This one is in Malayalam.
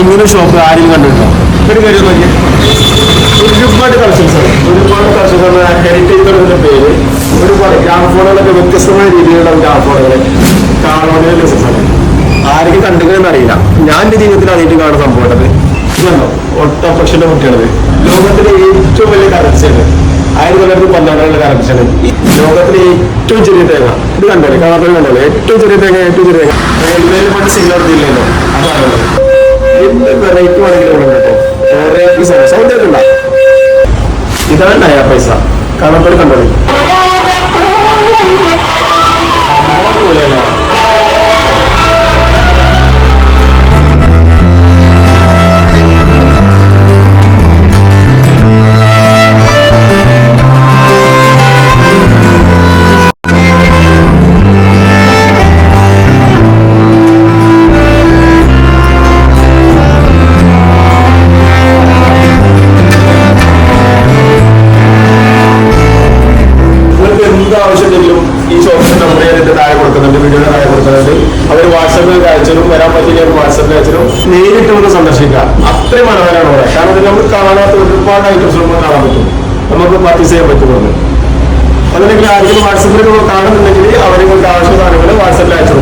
ഇങ്ങനെ ഷോപ്പ് ആരും കണ്ടിട്ടുണ്ടോ? ഒരു കാര്യം നോക്കി. ഒരുപാട് കളക്ഷൻസ് ആണ്. ഒരുപാട് കളക്ഷൻസ് ആണ്. ഹെറിറ്റേജ് എന്നതിന്റെ പേര്. ഒരുപാട് ഗ്രാമഫോണുകളൊക്കെ വ്യത്യസ്തമായ രീതിയിലുള്ള ഗ്രാമഫോണുകൾ കാണുവാനുള്ള രസമാണ്. ആരെങ്കിലും കണ്ടുകയെന്ന് അറിയില്ല. ഞാൻ എന്റെ ജീവിതത്തിൽ ആദ്യമായിട്ട് കാണുന്ന സംഭവം ഇതുണ്ടോ ഒട്ടപ്പക്ഷന്റെ കുട്ടികളത് ലോകത്തിലെ ഏറ്റവും വലിയ കറൻസിയാണ് ആയിരത്തി തൊള്ളായിരത്തി പന്ത്രണ്ടിലുള്ള കറൻസിയാണ് ലോകത്തിലെ ഏറ്റവും ചെറിയ തേങ്ങ. ഇത് കണ്ടല്ലേ കാണാത്ത കണ്ടല്ലേ ഏറ്റവും ചെറിയ തേങ്ങ ഏറ്റവും ചെറിയ തേങ്ങ. റെയിൽവേയിൽ പണ്ട് സിഗ്നൽ ഇല്ലല്ലോ. അതാണ് എന്ത് വെറൈറ്റി വേണമെങ്കിലും സൗണ്ട് കേട്ടില്ല ഇതാണ് നയാ പൈസ കണ്ടോളി കൊടുക്കുന്നുണ്ട് വീഡിയോയുടെ കാര്യം കൊടുക്കുന്നുണ്ട്. അവർ വാട്സപ്പിൽ അയച്ചതും വരാൻ പറ്റില്ല വാട്സപ്പിൽ അയച്ചതും നേരിട്ട് നമുക്ക് സന്ദർശിക്കുക അത്രയും മനോഹരമാണ് ഇവിടെ കാരണം നമ്മൾ കാണാത്ത ഒരുപാട് ഐറ്റംസ് നമുക്ക് കാണാൻ പറ്റും. നമുക്ക് പർച്ചേസ് ചെയ്യാൻ പറ്റുന്നുണ്ട്. അതല്ലെങ്കിൽ ആരെങ്കിലും വാട്സപ്പിൽ കാണുന്നുണ്ടെങ്കിൽ അവരെ കൊണ്ട് ആവശ്യം സാധനങ്ങൾ വാട്സപ്പിൽ അയച്ചു